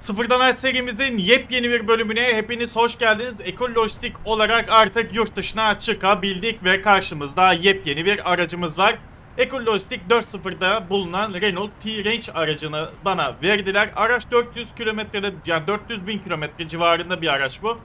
Sıfırdan Hayat serimizin yepyeni bir bölümüne hepiniz hoş geldiniz. Ekolojistik olarak artık yurt dışına çıkabildik ve karşımızda yepyeni bir aracımız var. Ekolojistik 4.0'da bulunan Renault T-Range aracını bana verdiler. Araç 400 kilometrede yani 400 bin kilometre civarında bir araç bu.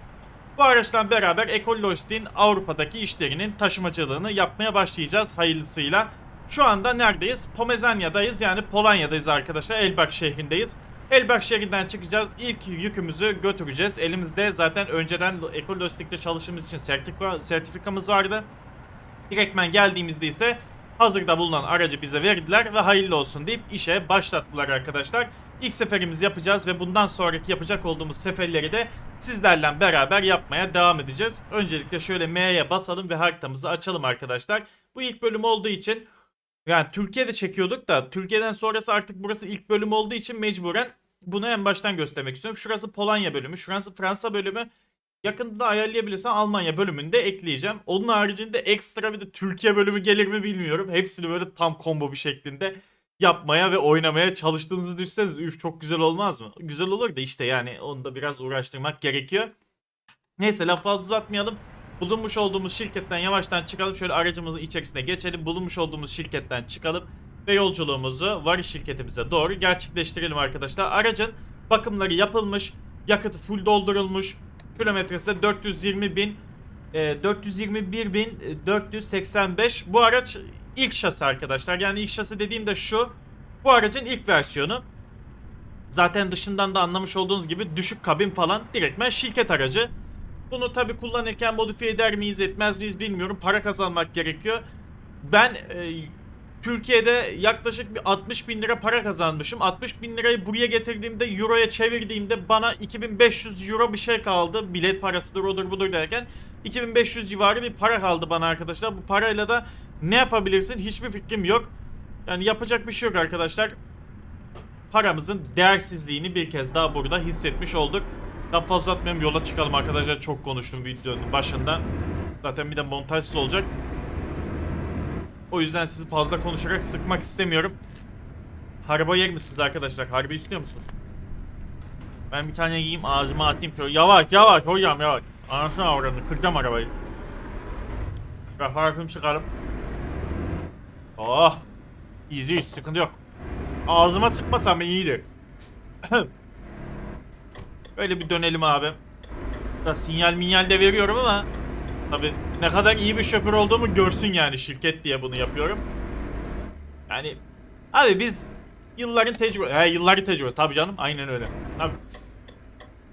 Bu araçtan beraber Ekolojistik'in Avrupa'daki işlerinin taşımacılığını yapmaya başlayacağız hayırlısıyla. Şu anda neredeyiz? Pomezanya'dayız yani Polonya'dayız arkadaşlar. Elbak şehrindeyiz. Elbak şehrinden çıkacağız. İlk yükümüzü götüreceğiz. Elimizde zaten önceden Ekolojistik'te çalıştığımız için sertifika, sertifikamız vardı. Direktmen geldiğimizde ise hazırda bulunan aracı bize verdiler ve hayırlı olsun deyip işe başlattılar arkadaşlar. İlk seferimizi yapacağız ve bundan sonraki yapacak olduğumuz seferleri de sizlerle beraber yapmaya devam edeceğiz. Öncelikle şöyle M'ye basalım ve haritamızı açalım arkadaşlar. Bu ilk bölüm olduğu için yani Türkiye'de çekiyorduk da Türkiye'den sonrası artık burası ilk bölüm olduğu için mecburen bunu en baştan göstermek istiyorum. Şurası Polonya bölümü, şurası Fransa bölümü. Yakında da ayarlayabilirsem Almanya bölümünde ekleyeceğim. Onun haricinde ekstra bir de Türkiye bölümü gelir mi bilmiyorum. Hepsini böyle tam combo bir şeklinde yapmaya ve oynamaya çalıştığınızı düşünseniz üf çok güzel olmaz mı? Güzel olur da işte yani onu da biraz uğraştırmak gerekiyor. Neyse laf fazla uzatmayalım. Bulunmuş olduğumuz şirketten yavaştan çıkalım. Şöyle aracımızın içerisine geçelim. Bulunmuş olduğumuz şirketten çıkalım. Ve yolculuğumuzu varış şirketimize doğru gerçekleştirelim arkadaşlar. Aracın bakımları yapılmış. Yakıtı full doldurulmuş. Kilometresi de 420 bin. e, 421 bin e, 485. Bu araç ilk şasi arkadaşlar. Yani ilk şasi dediğimde şu. Bu aracın ilk versiyonu. Zaten dışından da anlamış olduğunuz gibi düşük kabin falan direktmen şirket aracı. Bunu tabi kullanırken modifiye eder miyiz etmez miyiz bilmiyorum. Para kazanmak gerekiyor. Ben e, Türkiye'de yaklaşık bir 60 bin lira para kazanmışım. 60 bin lirayı buraya getirdiğimde euroya çevirdiğimde bana 2500 euro bir şey kaldı. Bilet parasıdır odur budur derken 2500 civarı bir para kaldı bana arkadaşlar. Bu parayla da ne yapabilirsin hiçbir fikrim yok. Yani yapacak bir şey yok arkadaşlar. Paramızın değersizliğini bir kez daha burada hissetmiş olduk. Daha fazla atmayayım yola çıkalım arkadaşlar. Çok konuştum videonun başında. Zaten bir de montajsız olacak. O yüzden sizi fazla konuşarak sıkmak istemiyorum. Harba yer misiniz arkadaşlar? Harbi istiyor musunuz? Ben bir tane yiyeyim ağzıma atayım şöyle. Yavaş yavaş hocam yavaş. Anasını avradını kıracağım arabayı. Ben harfim çıkarım. Oh. Easy sıkıntı yok. Ağzıma sıkmasam iyiydi. Böyle bir dönelim abi. Da sinyal minyal de veriyorum ama tabi ne kadar iyi bir şoför olduğumu görsün yani şirket diye bunu yapıyorum. Yani abi biz yılların tecrübe he yılların tecrübesi tabi canım aynen öyle. Tabi.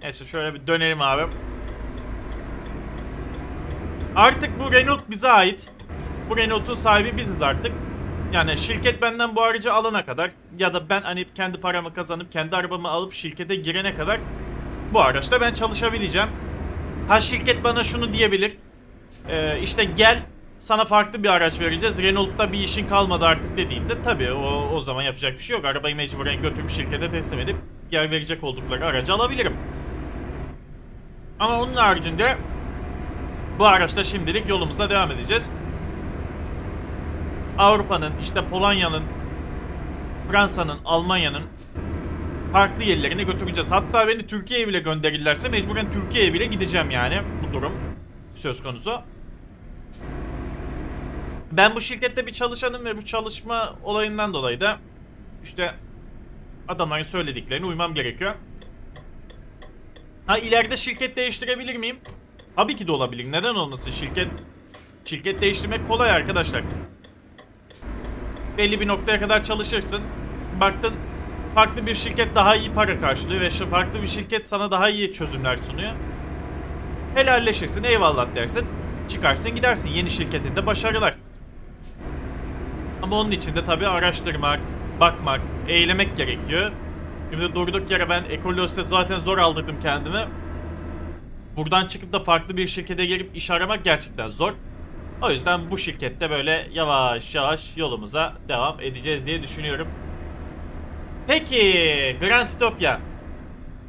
Neyse şöyle bir dönelim abi. Artık bu Renault bize ait. Bu Renault'un sahibi biziz artık. Yani şirket benden bu aracı alana kadar ya da ben hani kendi paramı kazanıp kendi arabamı alıp şirkete girene kadar bu araçta ben çalışabileceğim. Ha şirket bana şunu diyebilir. Ee, işte gel sana farklı bir araç vereceğiz. Renault'ta bir işin kalmadı artık dediğinde tabii o, o zaman yapacak bir şey yok. Arabayı mecburen götürüp şirkete teslim edip yer verecek oldukları aracı alabilirim. Ama onun haricinde bu araçla şimdilik yolumuza devam edeceğiz. Avrupa'nın, işte Polonya'nın, Fransa'nın, Almanya'nın farklı yerlerine götüreceğiz. Hatta beni Türkiye'ye bile gönderirlerse mecburen Türkiye'ye bile gideceğim yani bu durum söz konusu. Ben bu şirkette bir çalışanım ve bu çalışma olayından dolayı da işte adamların söylediklerine uymam gerekiyor. Ha ileride şirket değiştirebilir miyim? Tabii ki de olabilir. Neden olmasın? Şirket şirket değiştirmek kolay arkadaşlar. Belli bir noktaya kadar çalışırsın. Baktın farklı bir şirket daha iyi para karşılıyor ve farklı bir şirket sana daha iyi çözümler sunuyor. Helalleşirsin, eyvallah dersin. Çıkarsın gidersin yeni şirketinde başarılar. Ama onun için de tabii araştırmak, bakmak, eğlemek gerekiyor. Şimdi durduk yere ben ekolojide zaten zor aldırdım kendimi. Buradan çıkıp da farklı bir şirkete girip iş aramak gerçekten zor. O yüzden bu şirkette böyle yavaş yavaş yolumuza devam edeceğiz diye düşünüyorum. Peki Grand Utopia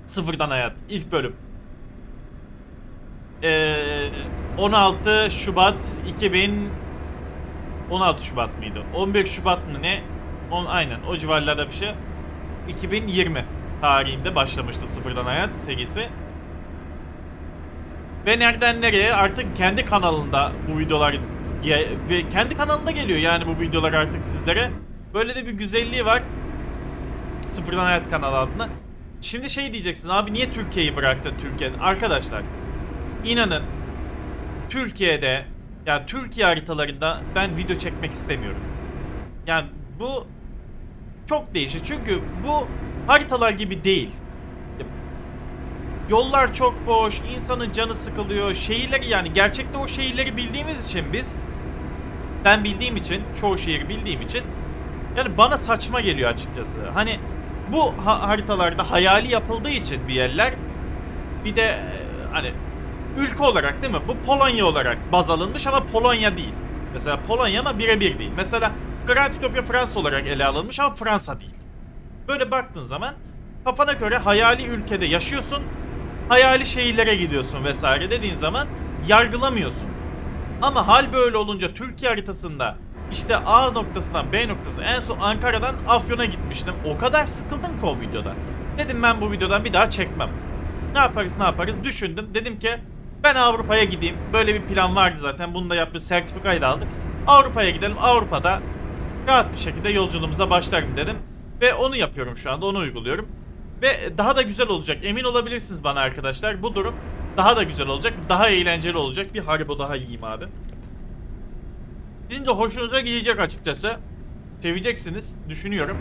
Sıfırdan Hayat ilk bölüm ee, 16 Şubat 2000 16 Şubat mıydı? 11 Şubat mı ne? On, aynen o civarlarda bir şey. 2020. tarihinde başlamıştı Sıfırdan Hayat serisi. Ve nereden nereye artık kendi kanalında bu videolar ve kendi kanalında geliyor yani bu videolar artık sizlere. Böyle de bir güzelliği var. Sıfırdan Hayat kanalı adına. Şimdi şey diyeceksiniz abi niye Türkiye'yi bıraktın Türkiye'nin? Arkadaşlar inanın Türkiye'de yani Türkiye haritalarında ben video çekmek istemiyorum. Yani bu çok değişir. Çünkü bu haritalar gibi değil. Yollar çok boş, insanın canı sıkılıyor. Şehirleri yani gerçekte o şehirleri bildiğimiz için biz ben bildiğim için, çoğu şehri bildiğim için yani bana saçma geliyor açıkçası. Hani bu ha- haritalarda hayali yapıldığı için bir yerler bir de e, hani ülke olarak değil mi? Bu Polonya olarak baz alınmış ama Polonya değil. Mesela Polonya ama birebir değil. Mesela Grand Utopia Fransa olarak ele alınmış ama Fransa değil. Böyle baktığın zaman kafana göre hayali ülkede yaşıyorsun. Hayali şehirlere gidiyorsun vesaire dediğin zaman yargılamıyorsun. Ama hal böyle olunca Türkiye haritasında işte A noktasından B noktası en son Ankara'dan Afyon'a gitmiştim. O kadar sıkıldım ki o videoda. Dedim ben bu videodan bir daha çekmem. Ne yaparız ne yaparız düşündüm. Dedim ki ben Avrupa'ya gideyim. Böyle bir plan vardı zaten. Bunu da yapmış sertifikayı da aldık. Avrupa'ya gidelim. Avrupa'da rahat bir şekilde yolculuğumuza başlarım dedim. Ve onu yapıyorum şu anda. Onu uyguluyorum. Ve daha da güzel olacak. Emin olabilirsiniz bana arkadaşlar. Bu durum daha da güzel olacak. Daha eğlenceli olacak. Bir Haribo daha yiyeyim abi. Sizin de hoşunuza gidecek açıkçası. Seveceksiniz. Düşünüyorum.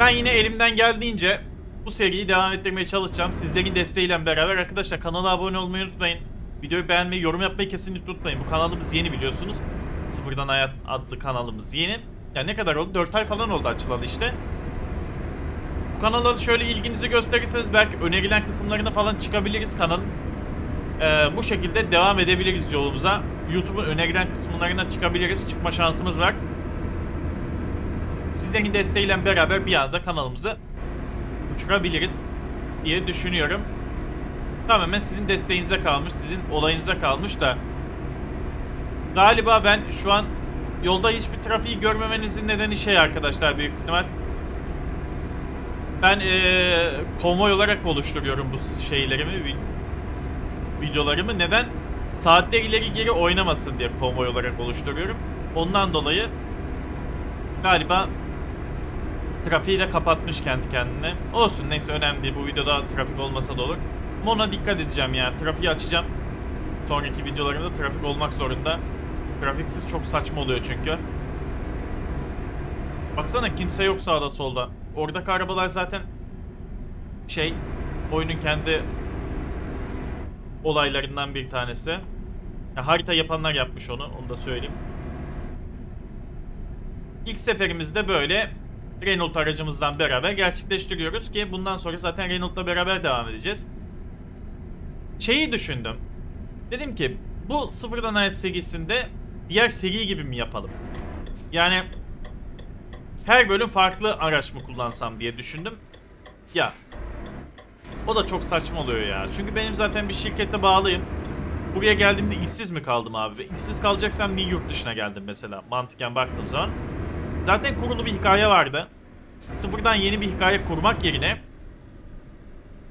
Ben yine elimden geldiğince bu seriyi devam ettirmeye çalışacağım. Sizlerin desteğiyle beraber arkadaşlar kanala abone olmayı unutmayın. Videoyu beğenmeyi, yorum yapmayı kesinlikle unutmayın. Bu kanalımız yeni biliyorsunuz. Sıfırdan Hayat adlı kanalımız yeni. Yani ne kadar oldu? 4 ay falan oldu açılalı işte. Bu kanala şöyle ilginizi gösterirseniz belki önerilen kısımlarına falan çıkabiliriz kanalın. Ee, bu şekilde devam edebiliriz yolumuza. YouTube'un önerilen kısımlarına çıkabiliriz. Çıkma şansımız var. Sizlerin desteğiyle beraber bir anda kanalımızı uçurabiliriz diye düşünüyorum. Tamamen sizin desteğinize kalmış, sizin olayınıza kalmış da galiba ben şu an yolda hiçbir trafiği görmemenizin nedeni şey arkadaşlar büyük ihtimal. Ben eee konvoy olarak oluşturuyorum bu şeylerimi, vi- videolarımı. Neden? Saatler ileri geri oynamasın diye konvoy olarak oluşturuyorum. Ondan dolayı galiba trafiği de kapatmış kendi kendine. Olsun neyse önemli değil. Bu videoda trafik olmasa da olur. Ama ona dikkat edeceğim yani. Trafiği açacağım. Sonraki videolarımda trafik olmak zorunda. Trafiksiz çok saçma oluyor çünkü. Baksana kimse yok sağda solda. Oradaki arabalar zaten şey oyunun kendi olaylarından bir tanesi. Ya, harita yapanlar yapmış onu. Onu da söyleyeyim. İlk seferimizde böyle Renault aracımızdan beraber gerçekleştiriyoruz ki bundan sonra zaten Renault'la beraber devam edeceğiz. Şeyi düşündüm. Dedim ki bu sıfırdan hayat serisinde diğer seri gibi mi yapalım? Yani her bölüm farklı araç mı kullansam diye düşündüm. Ya o da çok saçma oluyor ya. Çünkü benim zaten bir şirkette bağlıyım. Buraya geldiğimde işsiz mi kaldım abi? İşsiz kalacaksam niye yurt dışına geldim mesela? Mantıken baktığım zaman. Zaten kurulu bir hikaye vardı. Sıfırdan yeni bir hikaye kurmak yerine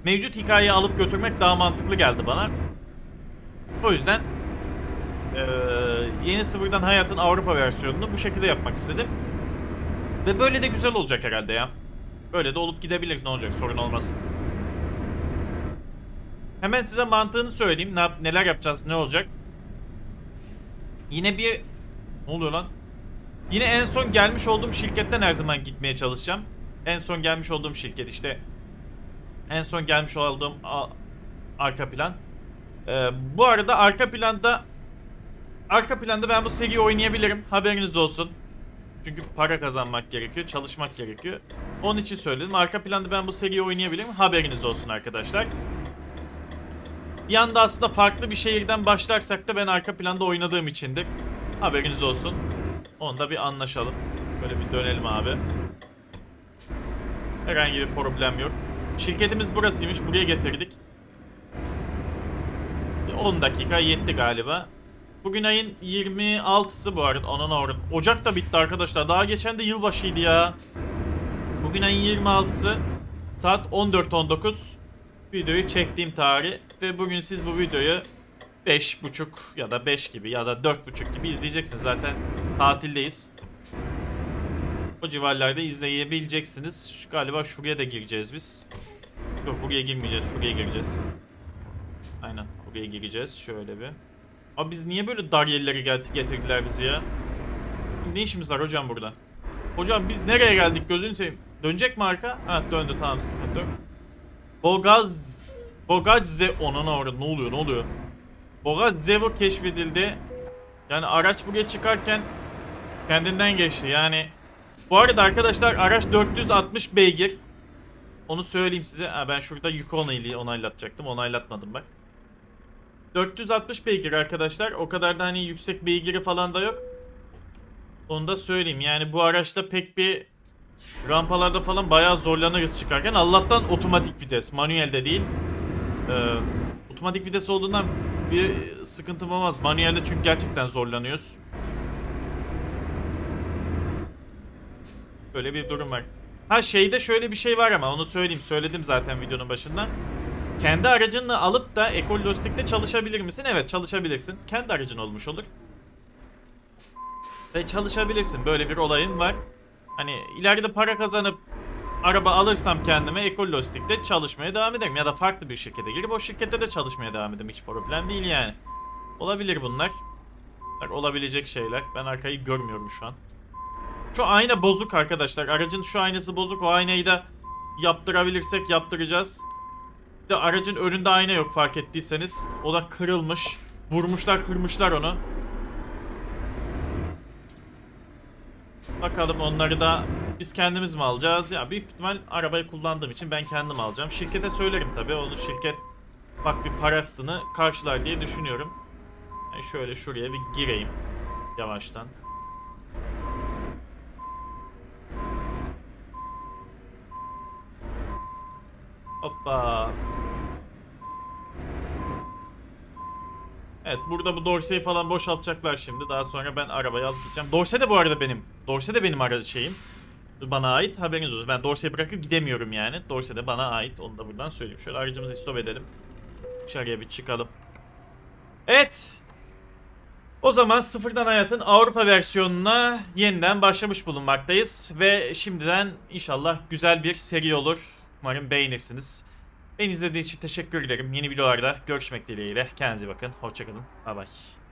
mevcut hikayeyi alıp götürmek daha mantıklı geldi bana. O yüzden eee, yeni sıfırdan hayatın Avrupa versiyonunu bu şekilde yapmak istedim. Ve böyle de güzel olacak herhalde ya. Böyle de olup gidebilir ne olacak sorun olmaz. Hemen size mantığını söyleyeyim. Ne neler yapacağız, ne olacak. Yine bir... Ne oluyor lan? Yine en son gelmiş olduğum şirketten her zaman gitmeye çalışacağım. En son gelmiş olduğum şirket işte. En son gelmiş olduğum arka plan. Ee, bu arada arka planda arka planda ben bu seriyi oynayabilirim. Haberiniz olsun. Çünkü para kazanmak gerekiyor, çalışmak gerekiyor. Onun için söyledim. Arka planda ben bu seriyi oynayabilirim. Haberiniz olsun arkadaşlar. Bir anda aslında farklı bir şehirden başlarsak da ben arka planda oynadığım içindir. Haberiniz olsun. Onda bir anlaşalım. Böyle bir dönelim abi. Herhangi bir problem yok. Şirketimiz burasıymış. Buraya getirdik. 10 dakika yetti galiba. Bugün ayın 26'sı bu arada. Anan avradım. Ocak da bitti arkadaşlar. Daha geçen de yılbaşıydı ya. Bugün ayın 26'sı. Saat 14.19 videoyu çektiğim tarih ve bugün siz bu videoyu 5.30 ya da 5 gibi ya da 4.30 gibi izleyeceksiniz. Zaten tatildeyiz. O civarlarda izleyebileceksiniz. Şu, galiba şuraya da gireceğiz biz. Yok buraya girmeyeceğiz. Şuraya gireceğiz. Aynen buraya gireceğiz. Şöyle bir. Abi biz niye böyle dar yerlere geldik getirdiler bizi ya? Ne işimiz var hocam burada? Hocam biz nereye geldik gözünü seveyim. Dönecek mi arka? Ha döndü tamam sıkıntı yok. Bogaz... Bogazze... Ona ne orada? Ne oluyor ne oluyor? Bogazzevo keşfedildi. Yani araç buraya çıkarken kendinden geçti yani. Bu arada arkadaşlar araç 460 beygir. Onu söyleyeyim size. Ha, ben şurada yük onaylı onaylatacaktım. Onaylatmadım bak. 460 beygir arkadaşlar. O kadar da hani yüksek beygiri falan da yok. Onu da söyleyeyim. Yani bu araçta pek bir rampalarda falan bayağı zorlanırız çıkarken. Allah'tan otomatik vites. Manuelde değil. Ee, otomatik vites olduğundan bir sıkıntım olmaz. Manuelde çünkü gerçekten zorlanıyoruz. Böyle bir durum var. Ha şeyde şöyle bir şey var ama onu söyleyeyim. Söyledim zaten videonun başında. Kendi aracını alıp da Ekol çalışabilir misin? Evet çalışabilirsin. Kendi aracın olmuş olur. Ve çalışabilirsin. Böyle bir olayın var. Hani ileride para kazanıp araba alırsam kendime Ekol Lojistik'te çalışmaya devam ederim. Ya da farklı bir şirkete girip o şirkette de çalışmaya devam ederim. Hiç problem değil yani. Olabilir bunlar. Bak, olabilecek şeyler. Ben arkayı görmüyorum şu an. Şu ayna bozuk arkadaşlar. Aracın şu aynası bozuk. O aynayı da yaptırabilirsek yaptıracağız. Bir de aracın önünde ayna yok fark ettiyseniz. O da kırılmış. Vurmuşlar kırmışlar onu. Bakalım onları da biz kendimiz mi alacağız? Ya büyük ihtimal arabayı kullandığım için ben kendim alacağım. Şirkete söylerim tabii. Onu şirket bak bir parasını karşılar diye düşünüyorum. Ben şöyle şuraya bir gireyim yavaştan. Hoppa. Evet burada bu dorseyi falan boşaltacaklar şimdi. Daha sonra ben arabayı alıp gideceğim. Dorse de bu arada benim. Dorse de benim aracı şeyim. Bana ait haberiniz olsun. Ben dorseyi bırakıp gidemiyorum yani. Dorse de bana ait. Onu da buradan söyleyeyim. Şöyle aracımızı stop edelim. Dışarıya bir çıkalım. Evet. O zaman sıfırdan hayatın Avrupa versiyonuna yeniden başlamış bulunmaktayız. Ve şimdiden inşallah güzel bir seri olur. Umarım beğenirsiniz. Beni izlediğiniz için teşekkür ederim. Yeni videolarda görüşmek dileğiyle. Kendinize bakın. Hoşçakalın. Bay bay.